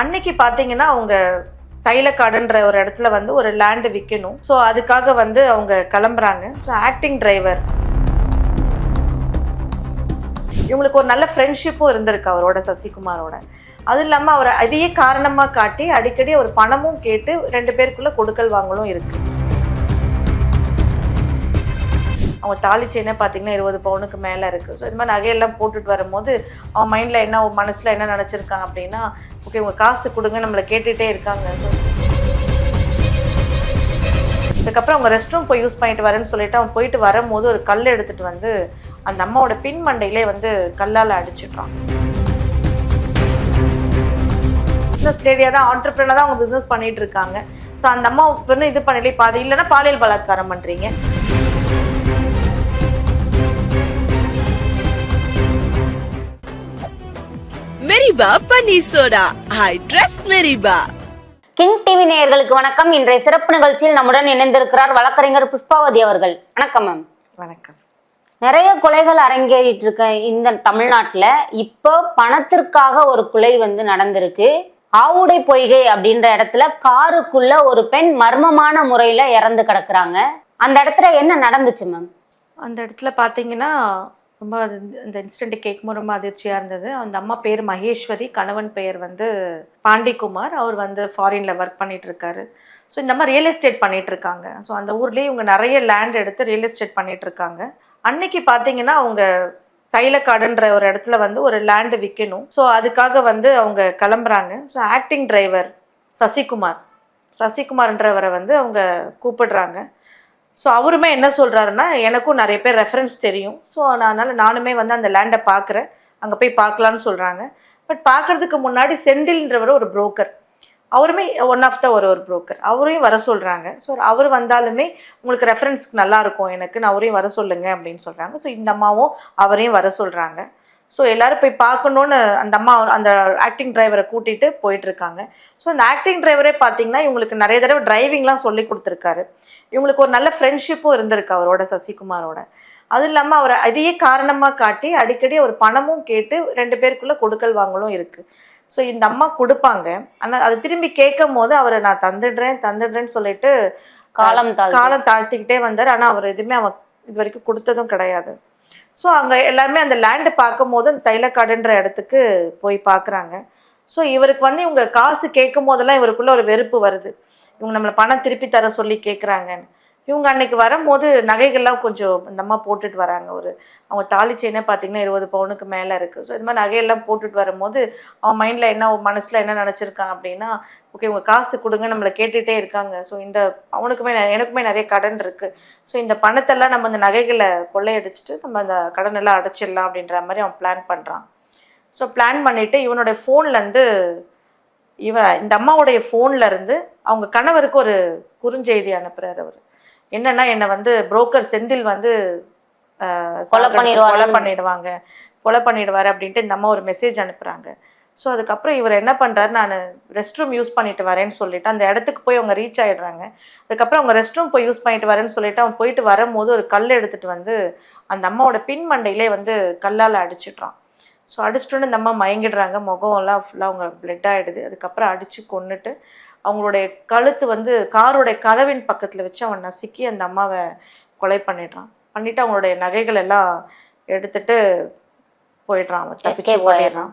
அன்னைக்கு பார்த்தீங்கன்னா அவங்க தைலக்காடுன்ற ஒரு இடத்துல வந்து ஒரு லேண்டு விற்கணும் ஸோ அதுக்காக வந்து அவங்க கிளம்புறாங்க. ஸோ ஆக்டிங் டிரைவர் இவங்களுக்கு ஒரு நல்ல ஃப்ரெண்ட்ஷிப்பும் இருந்திருக்கு அவரோட சசிகுமாரோட. அது இல்லாமல் அவர் அதையே காரணமாக காட்டி அடிக்கடி அவர் பணமும் கேட்டு ரெண்டு பேருக்குள்ள கொடுக்கல் வாங்கலும் இருக்குது அவங்க தாலி செயினே பார்த்தீங்கன்னா இருபது பவுனுக்கு மேலே இருக்குது ஸோ இது மாதிரி நகையெல்லாம் போட்டுட்டு வரும்போது அவன் மைண்டில் என்ன மனசில் என்ன நினச்சிருக்கான் அப்படின்னா ஓகே உங்கள் காசு கொடுங்க நம்மளை கேட்டுகிட்டே இருக்காங்க. ஸோ அதுக்கப்புறம் அவங்க ரெஸ்ட் ரூம் போய் யூஸ் பண்ணிட்டு வரேன்னு சொல்லிட்டு அவன் போயிட்டு வரும்போது ஒரு கல் எடுத்துட்டு வந்து அந்த அம்மாவோட பின் மண்டையிலே வந்து கல்லால் அடிச்சிட்றான் பிஸ்னஸ் லேடியாக தான் ஆண்டர்பிரினாக தான் அவங்க பிஸ்னஸ் பண்ணிட்டு இருக்காங்க. ஸோ அந்த அம்மா ஒன்று இது பண்ணலே பாதி இல்லைன்னா பாலியல் பலாத்காரம் பண்ணுறீங்க மெரிபா பன்னீர் சோடா. ஐ ட்ரஸ்ட் மெரிபா. கிங் டிவி நேயர்களுக்கு வணக்கம். இன்றைய சிறப்பு நிகழ்ச்சியில் நம்முடன் இணைந்திருக்கிறார் வழக்கறிஞர் புஷ்பாவதி அவர்கள். வணக்கம் மேம். வணக்கம். நிறைய கொலைகள் அரங்கேறிட்டு இருக்க இந்த தமிழ்நாட்டுல. இப்போ பணத்திற்காக ஒரு கொலை வந்து நடந்திருக்கு. ஆவுடை பொய்கை அப்படின்ற இடத்துல காருக்குள்ள ஒரு பெண் மர்மமான முறையில இறந்து கிடக்குறாங்க. அந்த இடத்துல என்ன நடந்துச்சு மேம்? அந்த இடத்துல பார்த்தீங்கன்னா ரொம்ப அது இந்த இன்சிடென்ட் கேட்கும்போது ரொம்ப அதிர்ச்சியாக இருந்தது. அந்த அம்மா பேர் மகேஸ்வரி கணவன் பெயர் வந்து பாண்டிக்குமார் அவர் வந்து ஃபாரினில் ஒர்க் பண்ணிட்டு இருக்காரு ஸோ இந்த மாதிரி ரியல் எஸ்டேட் பண்ணிட்டு இருக்காங்க ஸோ அந்த ஊர்லேயே இவங்க நிறைய லேண்ட் எடுத்து ரியல் எஸ்டேட் பண்ணிட்டு இருக்காங்க அன்னைக்கு பார்த்தீங்கன்னா அவங்க தைலக்காடுன்ற ஒரு இடத்துல வந்து ஒரு லேண்டு விற்கணும் ஸோ அதுக்காக வந்து அவங்க கிளம்புறாங்க. So acting driver Sasikumar. சசிகுமார்ன்றவரை வந்து அவங்க கூப்பிடுறாங்க. ஸோ அவருமே என்ன சொல்கிறாருன்னா எனக்கும் நிறைய பேர் ரெஃபரன்ஸ் தெரியும். ஸோ அதனால் நானுமே வந்து அந்த லேண்டை பார்க்குறேன். அங்கே போய் பார்க்கலான்னு சொல்கிறாங்க பட் பார்க்கறதுக்கு முன்னாடி செந்தில்ன்றவர் ஒரு புரோக்கர் அவருமே ஒன் ஆஃப் த ஒரு ஒரு புரோக்கர் அவரையும் வர சொல்கிறாங்க ஸோ அவர் வந்தாலுமே உங்களுக்கு ரெஃபரன்ஸ்க்கு நல்லாயிருக்கும் எனக்குன்னு அவரையும் வர சொல்லுங்கள் அப்படின்னு சொல்கிறாங்க ஸோ இந்த அம்மாவும் அவரையும் வர சொல்கிறாங்க ஸோ எல்லாரும் போய் பார்க்கணுன்னு அந்த அம்மா அந்த ஆக்டிங் டிரைவரை கூட்டிகிட்டு போயிட்டுருக்காங்க. ஸோ அந்த ஆக்டிங் டிரைவரே பார்த்தீங்கன்னா இவங்களுக்கு நிறைய தடவை டிரைவிங்லாம் சொல்லி கொடுத்துருக்காரு. இவங்களுக்கு ஒரு நல்ல ஃப்ரெண்ட்ஷிப்பும் இருந்திருக்கு அவரோட சசிகுமாரோட. அது இல்லாமல் அவர் அதையே காரணமாக காட்டி அடிக்கடி அவர் பணமும் கேட்டு ரெண்டு பேருக்குள்ள கொடுக்கல் வாங்கலும் இருக்குது ஸோ இந்த அம்மா கொடுப்பாங்க. ஆனால் அது திரும்பி கேட்கும் போது அவரை நான் தந்துடுறேன் தந்துடுறேன்னு சொல்லிட்டு காலம். காலம் தாழ்த்திக்கிட்டே வந்தார். ஆனால் அவர் எதுவுமே அவன் இது வரைக்கும் கொடுத்ததும் கிடையாது. ஸோ அங்கே எல்லாருமே அந்த லேண்டு பார்க்கும்போது அந்த தைலக்காடுன்ற இடத்துக்கு போய் பார்க்குறாங்க. ஸோ இவருக்கு வந்து இவங்க காசு கேட்கும் போதெல்லாம் இவருக்குள்ள ஒரு வெறுப்பு வருது. இவங்க நம்மளை பணம் திருப்பி தர சொல்லி கேட்குறாங்கன்னு. இவங்க அன்னைக்கு வரும்போது நகைகள்லாம் கொஞ்சம் இந்த அம்மா போட்டுட்டு வராங்க. ஒரு அவங்க தாலி செயினே பார்த்தீங்கன்னா இருபது பவுனுக்கு மேலே இருக்குது ஸோ இது மாதிரி நகையெல்லாம் போட்டுட்டு வரும்போது அவன் மைண்டில் என்ன மனசில் என்ன நினச்சிருக்கான் அப்படின்னா ஓகே உங்கள் காசு கொடுங்க. நம்மளை கேட்டுகிட்டே இருக்காங்க. ஸோ இந்த அவனுக்குமே நெ- எனக்குமே நிறைய கடன் இருக்குது ஸோ இந்த பணத்தெல்லாம் நம்ம இந்த நகைகளை கொள்ளையடிச்சிட்டு நம்ம அந்த கடன் எல்லாம் அடைச்சிடலாம் அப்படின்ற மாதிரி அவன் பிளான் பண்ணுறான் ஸோ பிளான் பண்ணிவிட்டு இவனுடைய ஃபோன்லேருந்து இவன் இந்த அம்மாவுடைய ஃபோன்லேருந்து அவங்க கணவருக்கு ஒரு குறுஞ்செய்தி அனுப்புகிறார் அவர். என்னன்னா என்னை வந்து புரோக்கர் செந்தில் வந்து கொலை பண்ணிடுவாரு. கொலை பண்ணிடுவாங்க. கொலை பண்ணிடுவாரு அப்படின்ட்டு இந்த அம்மா ஒரு மெசேஜ் அனுப்புறாங்க. ஸோ அதுக்கப்புறம் இவர் என்ன பண்றாரு? நான் ரெஸ்ட் ரூம் யூஸ் பண்ணிட்டு வரேன்னு சொல்லிட்டு அந்த இடத்துக்கு போய் அவங்க ரீச் ஆயிடுறாங்க. அதுக்கப்புறம் அவங்க ரெஸ்ட் ரூம் போய் யூஸ் பண்ணிட்டு வரேன்னு சொல்லிட்டு அவன் போயிட்டு வரும்போது ஒரு கல் எடுத்துட்டு வந்து அந்த அம்மாவோட பின் மண்டையிலே வந்து கல்லால் அடிச்சிடுறான். ஸோ அடிச்சிட்டு இந்த அம்மா மயங்கிடுறாங்க. முகம் எல்லாம் ஃபுல்லாக அவங்க பிளட் ஆகிடுது அதுக்கப்புறம் அடித்து கொன்னுட்டு அவங்களுடைய கழுத்து வந்து காரோடைய கதவின் பக்கத்தில் வச்சு அவன் நசுக்கி அந்த அம்மாவை கொலை பண்ணிடுறான். பண்ணிட்டு அவங்களுடைய நகைகள் எல்லாம் எடுத்துட்டு போயிடுறான் அவன் தப்பிச்சு ஓடிடுறான்.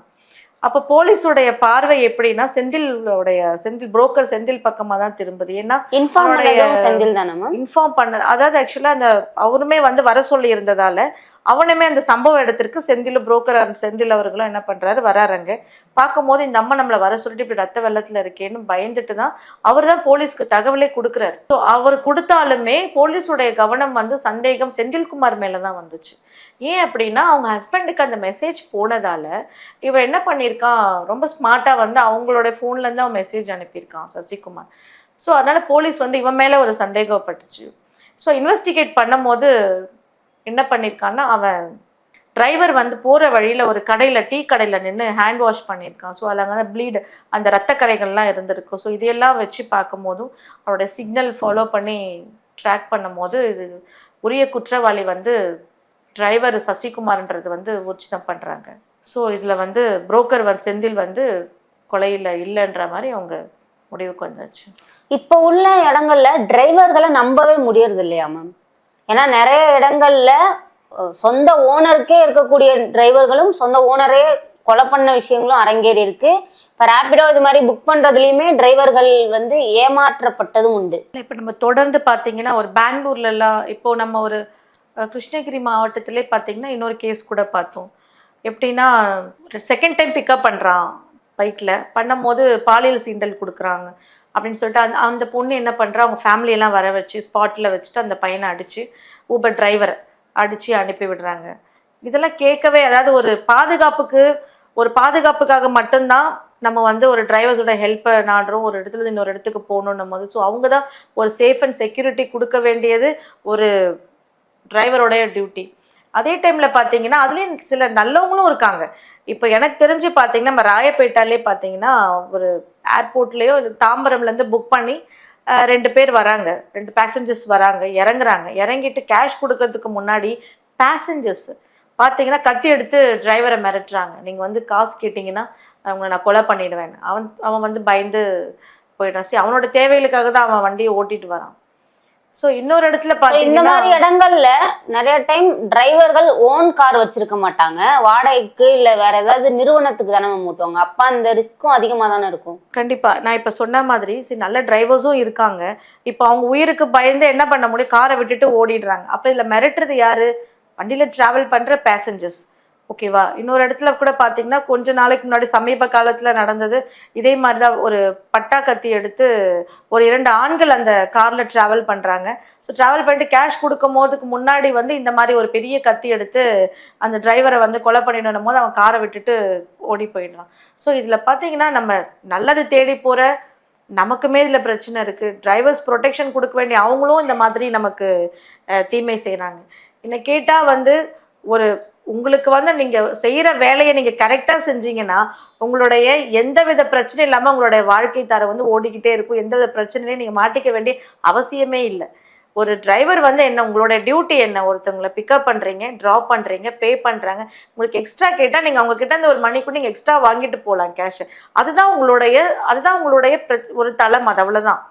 அப்போ போலீஸுடைய பார்வை எப்படின்னா செந்திலுடைய செந்தில் புரோக்கர் செந்தில் பக்கமாக தான் திரும்புது. ஏன்னா இன்ஃபார்ம் செந்தில் தானே இன்ஃபார்ம் பண்ண அதாவது ஆக்சுவலாக அந்த அவருமே வந்து வர சொல்லி இருந்ததால அவனுமே அந்த சம்பவ இடத்திற்கு செந்தில் புரோக்கர் செந்தில் அவர்களும் என்ன பண்ணுறாரு வராருங்க. பார்க்கும்போது இந்த அம்மா நம்மளை வர சொல்லிட்டு இப்படி ரத்த வெள்ளத்தில் இருக்கேன்னு பயந்துட்டு தான் அவர் தான் போலீஸ்க்கு தகவலே கொடுக்குறாரு. ஸோ அவர் கொடுத்தாலுமே போலீஸுடைய கவனம் வந்து சந்தேகம் செந்தில்குமார் மேலே தான் வந்துச்சு. ஏன் அப்படின்னா அவங்க ஹஸ்பண்டுக்கு அந்த மெசேஜ் போனதால் இவர் என்ன பண்ணியிருக்கான் ரொம்ப ஸ்மார்ட்டாக வந்து அவங்களோட ஃபோன்லேருந்து அவன் மெசேஜ் அனுப்பியிருக்கான் சசிகுமார். ஸோ அதனால் போலீஸ் வந்து இவன் மேலே ஒரு சந்தேகப்பட்டுச்சு. ஸோ இன்வெஸ்டிகேட் பண்ணும்போது என்ன பண்ணியிருக்கான்னா அவன் டிரைவர் வந்து போகிற வழியில் ஒரு கடையில் டீ கடையில் நின்று ஹேண்ட் வாஷ் பண்ணியிருக்கான் ஸோ அதில் வந்து ப்ளீடு அந்த ரத்த கரைகள்லாம் இருந்திருக்கும் ஸோ இதையெல்லாம் வச்சு பார்க்கும்போதும் அவரோட சிக்னல் ஃபாலோ பண்ணி ட்ராக் பண்ணும்போது இது உரிய குற்றவாளி வந்து டிரைவர் சசிகுமார்ன்றது வந்து உச்சிதம் பண்ணுறாங்க ஸோ இதில் வந்து புரோக்கர் வந்து செந்தில் வந்து கொலையில் இல்லைன்ற மாதிரி அவங்க முடிவுக்கு வந்தாச்சு. இப்போ உள்ள இடங்கள்ல டிரைவர்களை நம்பவே முடியறது இல்லையா மேம் ஏன்னா நிறைய இடங்கள்ல சொந்த ஓனருக்கே இருக்கக்கூடிய டிரைவர்களும் சொந்த ஓனரே கொலை பண்ண விஷயங்களும் அரங்கேறி இருக்கு. இப்போ ரேப்பிடோ இது மாதிரி புக் பண்ணுறதுலையுமே டிரைவர்கள் வந்து ஏமாற்றப்பட்டதும் உண்டு. இப்போ நம்ம தொடர்ந்து பார்த்தீங்கன்னா ஒரு பெங்களூர்லலாம் இப்போ நம்ம ஒரு கிருஷ்ணகிரி மாவட்டத்திலே பார்த்தீங்கன்னா இன்னொரு கேஸ் கூட பார்த்தோம். எப்படின்னா செகண்ட் டைம் பிக்கப் பண்ணுறான் பைக்கில் பண்ணும்போது பாலியல் சீண்டல் கொடுக்குறாங்க. அப்படின்னு சொல்லிட்டு அந்த அந்த பொண்ணு என்ன பண்ணுறா அவங்க ஃபேமிலியெல்லாம் வர வச்சு ஸ்பாட்டில் வச்சுட்டு அந்த பையனை அடித்து ஊபர் டிரைவரை அடித்து அனுப்பி விடுறாங்க. இதெல்லாம் கேட்கவே அதாவது ஒரு பாதுகாப்புக்கு ஒரு பாதுகாப்புக்காக மட்டும்தான் நம்ம வந்து ஒரு டிரைவர்ஸோட ஹெல்ப்பை நாடுறோம். ஒரு இடத்துல இன்னொரு இடத்துக்கு போகணுன்னும் போது. ஸோ அவங்க தான் ஒரு சேஃப் அண்ட் செக்யூரிட்டி கொடுக்க வேண்டியது ஒரு டிரைவரோடைய டியூட்டி அதே டைமில் பார்த்தீங்கன்னா அதுலேயும் சில நல்லவங்களும் இருக்காங்க. இப்போ எனக்கு தெரிஞ்சு பார்த்தீங்கன்னா நம்ம ராயப்பேட்டாலே பார்த்தீங்கன்னா ஒரு ஏர்போர்ட்லேயோ தாம்பரம்லேருந்து புக் பண்ணி ரெண்டு பேர் வராங்க. ரெண்டு பேசஞ்சர்ஸ் வராங்க. இறங்குறாங்க. இறங்கிட்டு கேஷ் கொடுக்கறதுக்கு முன்னாடி பேசஞ்சர்ஸ் பார்த்தீங்கன்னா கத்தி எடுத்து டிரைவரை மிரட்டுறாங்க. நீங்கள் வந்து காசு கேட்டிங்கன்னா அவங்கள நான் கொலை பண்ணிடுவேன் அவன் அவன் வந்து பயந்து போயிடுறான். சரி அவனோட தேவைகளுக்காக தான் அவன் வண்டியை ஓட்டிகிட்டு வரான். ஸோ இன்னொரு இடத்துல இந்த மாதிரி இடங்கள்ல நிறைய டைம் டிரைவர்கள் ஓன் கார் வச்சிருக்க மாட்டாங்க. வாடகைக்கு இல்ல வேற ஏதாவது நிறுவனத்துக்கு தானே மூட்டுவாங்க அப்ப அந்த ரிஸ்க்கும் அதிகமா தானே இருக்கும். கண்டிப்பா. நான் இப்ப சொன்ன மாதிரி சரி நல்ல டிரைவர்ஸும் இருக்காங்க. இப்போ அவங்க உயிருக்கு பயந்து என்ன பண்ண முடியும்? காரை விட்டுட்டு ஓடிடுறாங்க. அப்ப இதுல மிரட்டுறது யாரு? வண்டியில டிராவல் பண்ற பேசஞ்சர்ஸ் ஓகேவா? இன்னொரு இடத்துல கூட பார்த்தீங்கன்னா கொஞ்ச நாளைக்கு முன்னாடி சமீப காலத்தில் நடந்தது. இதே மாதிரி தான் ஒரு பட்டா கத்தி எடுத்து ஒரு இரண்டு ஆண்கள் அந்த காரில் ட்ராவல் பண்ணுறாங்க ஸோ ட்ராவல் பண்ணிட்டு கேஷ் கொடுக்கும் போதுக்கு முன்னாடி வந்து இந்த மாதிரி ஒரு பெரிய கத்தி எடுத்து அந்த டிரைவரை வந்து கொலை பண்ணிடணும் போது அவன் காரை விட்டுட்டு ஓடி போயிடுறான். ஸோ இதில் பார்த்தீங்கன்னா நம்ம நல்லது தேடி போகிற நமக்குமே இதில் பிரச்சனை இருக்குது டிரைவர்ஸ் ப்ரொடெக்ஷன் கொடுக்க வேண்டிய அவங்களும் இந்த மாதிரி நமக்கு தீமை செய்கிறாங்க என்னை கேட்டால் வந்து ஒரு உங்களுக்கு வந்து நீங்கள் செய்கிற வேலையை நீங்கள் கரெக்டாக செஞ்சீங்கன்னா உங்களுடைய எந்த வித பிரச்சனையும் இல்லாமல் உங்களுடைய வாழ்க்கை தரம் வந்து ஓடிக்கிட்டே இருக்கும். எந்த வித பிரச்சனையும் நீங்கள் மாட்டிக்க வேண்டிய அவசியமே இல்லை. ஒரு டிரைவர் வந்து என்ன உங்களோட டியூட்டி என்ன? ஒருத்தவங்களை பிக்கப் பண்ணுறீங்க ட்ராப் பண்ணுறீங்க பே பண்ணுறாங்க உங்களுக்கு எக்ஸ்ட்ரா கேட்டால் நீங்கள் அவங்கக்கிட்ட அந்த ஒரு மணிக்கு நீங்கள் எக்ஸ்ட்ரா வாங்கிட்டு போகலாம் கேஷ் அதுதான் உங்களுடைய அதுதான் உங்களுடைய ஒரு தளம். அது அவ்வளோதான்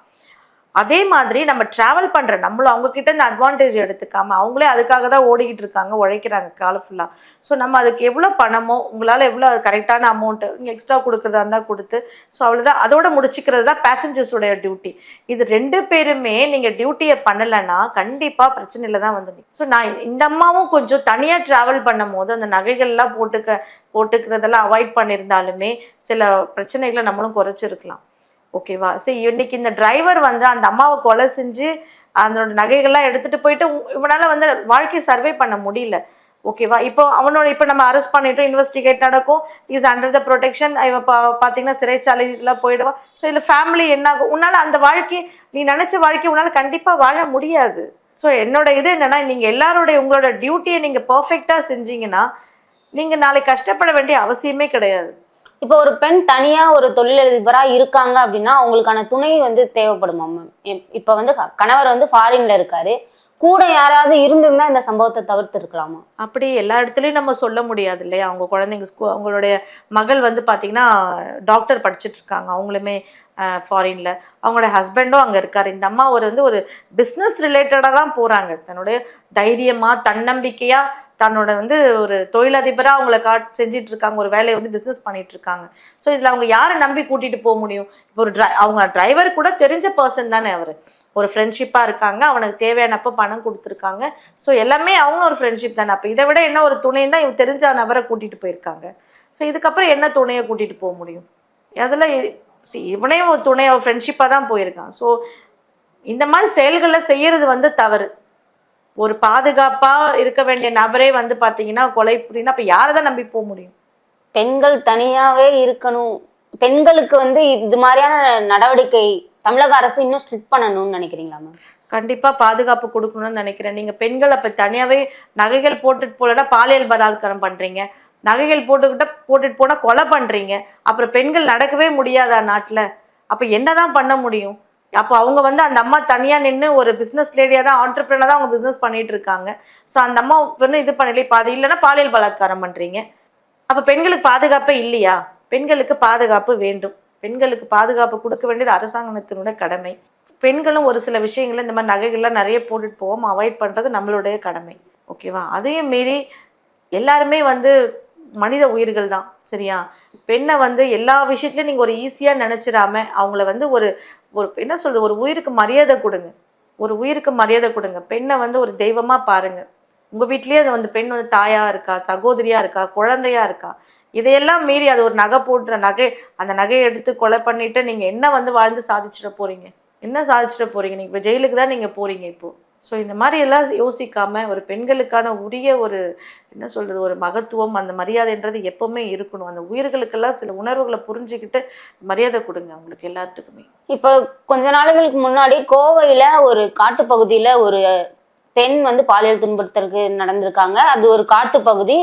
அதே மாதிரி நம்ம டிராவல் பண்ணுற நம்மளும் அவங்கக்கிட்ட இந்த அட்வான்டேஜ் எடுத்துக்காமல் அவங்களே அதுக்காக தான் ஓடிக்கிட்டு இருக்காங்க உழைக்கிறாங்க காலம் ஃபுல்லாக ஸோ நம்ம அதுக்கு எவ்வளோ பணமோ உங்களால் எவ்வளோ கரெக்டான அமௌண்ட்டு நீங்கள் எக்ஸ்ட்ரா கொடுக்குறதா இருந்தால் கொடுத்து ஸோ அவ்வளோதான் அதோட முடிச்சுக்கிறது தான் பேசஞ்சர்ஸோடைய டியூட்டி இது ரெண்டு பேருமே நீங்கள் டியூட்டியை பண்ணலைன்னா கண்டிப்பாக பிரச்சனையில் தான் வந்து ஸோ நான் இந்த அம்மாவும் கொஞ்சம் தனியாக ட்ராவல் பண்ணும் போது அந்த நகைகள்லாம் போட்டுக்க போட்டுக்கிறதெல்லாம் அவாய்ட் பண்ணியிருந்தாலுமே சில பிரச்சனைகளை நம்மளும் குறைச்சிருக்கலாம். ஓகேவா? சரி இன்னைக்கு இந்த டிரைவர் வந்து அந்த அம்மாவை கொலை செஞ்சு அதனோட நகைகள்லாம் எடுத்துட்டு போயிட்டு இவனால வந்து வாழ்க்கையை சர்வே பண்ண முடியல. ஓகேவா? இப்போ அவனோட இப்போ நம்ம அரெஸ்ட் பண்ணிட்டோம் இன்வெஸ்டிகேட் நடக்கும். இஸ் அண்டர் த ப்ரொடெக்ஷன் இவன் பா பார்த்தீங்கன்னா சிறைச்சாலையில் போயிடுவான் ஸோ இதில் ஃபேமிலி என்ன ஆகும் உன்னால் அந்த வாழ்க்கை நீ நினச்ச வாழ்க்கை உன்னால் கண்டிப்பாக வாழ முடியாது. ஸோ என்னோட இது என்னன்னா நீங்கள் எல்லாருடைய உங்களோட டியூட்டியை நீங்கள் பர்ஃபெக்டாக செஞ்சீங்கன்னா நீங்கள் நாளைக்கு கஷ்டப்பட வேண்டிய அவசியமே கிடையாது. இப்போ ஒரு பெண் தனியா ஒரு தொழிலதிபரா இருக்காங்க அப்படின்னா அவங்களுக்கான துணை வந்து தேவைப்படுமா மேம் இப்போ வந்து கணவர் வந்து ஃபாரின்ல இருக்காரு. கூட யாராவது இருந்திருந்தா இந்த சம்பவத்தை தவிர்த்து இருக்கலாமா அப்படி எல்லா இடத்துலையும் நம்ம சொல்ல முடியாது இல்லையா? அவங்க குழந்தைங்க ஸ்கூ அவங்களுடைய மகள் வந்து பார்த்தீங்கன்னா டாக்டர் படிச்சுட்டு இருக்காங்க. அவங்களுமே ஃபாரினில் அவங்களோட ஹஸ்பண்டும் அங்கே இருக்கார். இந்த அம்மா ஒரு வந்து ஒரு பிஸ்னஸ் ரிலேட்டடாக தான் போகிறாங்க தன்னுடைய தைரியமாக தன்னம்பிக்கையாக தன்னோட வந்து ஒரு தொழிலதிபராக அவங்கள காட் செஞ்சுட்டு இருக்காங்க ஒரு வேலையை வந்து பிஸ்னஸ் பண்ணிட்டு இருக்காங்க ஸோ இதில் அவங்க யாரை நம்பி கூட்டிகிட்டு போக முடியும்? இப்போ ஒரு ட்ரை அவங்க டிரைவர் கூட தெரிஞ்ச பர்சன் தானே அவர். ஒரு ஃப்ரெண்ட்ஷிப்பாக இருக்காங்க அவனுக்கு தேவையானப்போ பணம் கொடுத்துருக்காங்க. ஸோ எல்லாமே அவங்களும் ஒரு ஃப்ரெண்ட்ஷிப் தானே. அப்போ இதை விட என்ன ஒரு துணைன்னு தான் இவங்க தெரிஞ்ச நபரை கூட்டிகிட்டு போயிருக்காங்க. ஸோ இதுக்கப்புறம் என்ன துணையை கூட்டிகிட்டு போக முடியும்? அதில் see, இவனே ஒரு துணையை ஃப்ரெண்ட்ஷிப்பாக தான் போயிருக்கான். ஸோ இந்த மாதிரி செயல்களை செய்கிறது வந்து தவறு. ஒரு பாதுகாப்பாக இருக்க வேண்டிய நபரே வந்து பார்த்தீங்கன்னா கொலை புரியுதுன்னா அப்போ யாரை தான் நம்பி போக முடியும்? பெண்கள் தனியாவே இருக்கணும். பெண்களுக்கு வந்து இது மாதிரியான நடவடிக்கை தமிழக அரசு இன்னும் ஸ்ட்ரிக்ட் பண்ணணும்னு நினைக்கிறீங்களா மேம் கண்டிப்பாக பாதுகாப்பு கொடுக்கணும்னு நினைக்கிறேன். நீங்கள் பெண்கள் அப்போ தனியாகவே நகைகள் போட்டுட்டு போலனா பாலியல் பலாத்காரம் பண்ணுறீங்க நகைகள் போட்டுக்கிட்ட போட்டுட்டு போனால் கொலை பண்ணுறீங்க அப்புறம் பெண்கள் நடக்கவே முடியாதா நாட்டில்? அப்போ என்னதான் பண்ண முடியும்? அப்போ அவங்க வந்து அந்த அம்மா தனியாக நின்று ஒரு பிஸ்னஸ் லேடியாக தான் ஆண்டர்பிரினர் தான் அவங்க பிஸ்னஸ் பண்ணிட்டு இருக்காங்க. ஸோ அந்த அம்மா வந்து இது பண்ணல இப்போ அது இல்லைன்னா பாலியல் பலாத்காரம் பண்ணுறீங்க அப்போ பெண்களுக்கு பாதுகாப்பே இல்லையா? பெண்களுக்கு பாதுகாப்பு வேண்டும். பெண்களுக்கு பாதுகாப்பு கொடுக்க வேண்டியது அரசாங்கத்தினுடைய கடமை. பெண்களும் ஒரு சில விஷயங்களை இந்த மாதிரி நகைகள்லாம் நிறைய போட்டுட்டு போவோம் அவாய்ட் பண்ணுறது நம்மளுடைய கடமை. ஓகேவா அதையும் மீறி எல்லாருமே வந்து மனித உயிர்கள் தான் சரியா? பெண்ணை வந்து எல்லா விஷயத்துலையும் நீங்கள் ஒரு ஈஸியாக நினச்சிடாம அவங்கள வந்து ஒரு ஒரு என்ன சொல்கிறது ஒரு உயிருக்கு மரியாதை கொடுங்க. ஒரு உயிருக்கு மரியாதை கொடுங்க. பெண்ணை வந்து ஒரு தெய்வமாக பாருங்கள் உங்கள் வீட்லேயே அது வந்து பெண் வந்து தாயாக இருக்கா சகோதரியாக இருக்கா குழந்தையாக இருக்கா? இதையெல்லாம் மீறி அது ஒரு நகை போட்டுற நகை அந்த நகையை எடுத்து கொலை பண்ணிட்டு நீங்கள் என்ன வந்து வாழ்ந்து சாதிச்சிட போகிறீங்க என்ன சாதிச்சிட போறீங்க? நீங்கள் இப்போ ஜெயிலுக்கு தான் நீங்கள் போகிறீங்க இப்போது ஸோ இந்த மாதிரி எல்லாம் யோசிக்காமல் ஒரு பெண்களுக்கான உரிய ஒரு என்ன சொல்கிறது ஒரு மகத்துவம் அந்த மரியாதைன்றது எப்போவுமே இருக்கணும். அந்த உயிர்களுக்கெல்லாம் சில உணர்வுகளை புரிஞ்சுக்கிட்டு மரியாதை கொடுங்க அவங்களுக்கு எல்லாத்துக்குமே. இப்போ கொஞ்ச நாளுகளுக்கு முன்னாடி கோவையில் ஒரு காட்டுப்பகுதியில் ஒரு பெண் வந்து பாலியல் துன்புறுத்தலுக்கு நடந்திருக்காங்க. அது ஒரு காட்டுப்பகுதி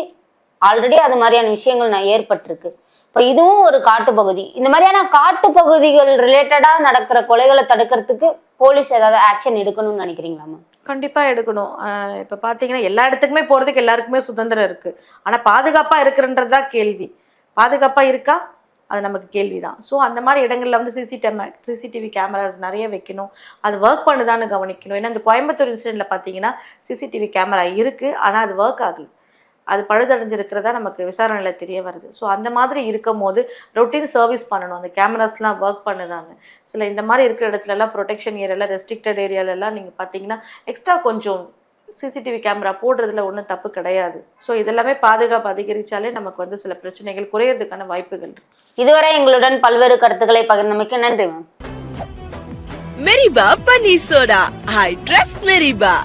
ஆல்ரெடி அது மாதிரியான விஷயங்கள் நான் ஏற்பட்டிருக்கு. இப்போ இதுவும் ஒரு காட்டுப்பகுதி இந்த மாதிரியான காட்டுப்பகுதிகள் ரிலேட்டடாக நடக்கிற கொலைகளை தடுக்கிறதுக்கு போலீஸ் ஏதாவது ஆக்ஷன் எடுக்கணும்னு நினைக்கிறீங்களா கண்டிப்பா எடுக்கணும். இப்போ இப்ப பாத்தீங்கன்னா எல்லா இடத்துக்குமே போறதுக்கு எல்லாருக்குமே சுதந்திரம் இருக்கு. ஆனா பாதுகாப்பா இருக்குன்றது தான் கேள்வி. பாதுகாப்பா இருக்கா? அது நமக்கு கேள்விதான். ஸோ அந்த மாதிரி இடங்கள்ல வந்து சிசிடிவி சிசிடிவி கேமராஸ் நிறைய வைக்கணும். அது ஒர்க் பண்ணுதான்னு கவனிக்கணும். ஏன்னா இந்த கோயம்புத்தூர் இன்சிடென்ட்ல பார்த்தீங்கன்னா சிசிடிவி கேமரா இருக்கு. ஆனா அது ஒர்க் ஆகல. அது பழுதடைஞ்சிருக்கிறதா நமக்கு விசாரணையில் தெரிய வருது. ஸோ அந்த மாதிரி இருக்கும் போது ரொட்டீன் சர்வீஸ் பண்ணணும். அந்த கேமராஸ்லாம் ஒர்க் பண்ணுதாங்க. சில இந்த மாதிரி இருக்கிற இடத்துலலாம் ப்ரொடெக்ஷன் ஏரியாவில் ரெஸ்ட்ரிக்டட் ஏரியாலலாம் நீங்கள் பார்த்தீங்கன்னா எக்ஸ்ட்ரா கொஞ்சம் சிசிடிவி கேமரா போடுறதுல ஒன்றும் தப்பு கிடையாது. ஸோ இதெல்லாமே பாதுகாப்பு அதிகரித்தாலே நமக்கு வந்து சில பிரச்சனைகள் குறையறதுக்கான வாய்ப்புகள் இருக்கு. இதுவரை எங்களுடன் பல்வேறு கருத்துக்களை பகிர்ந்தமைக்கு நன்றி மேம் மெரிபா பன்னீர் சோடா ஐ ட்ரஸ்ட் மெரிபா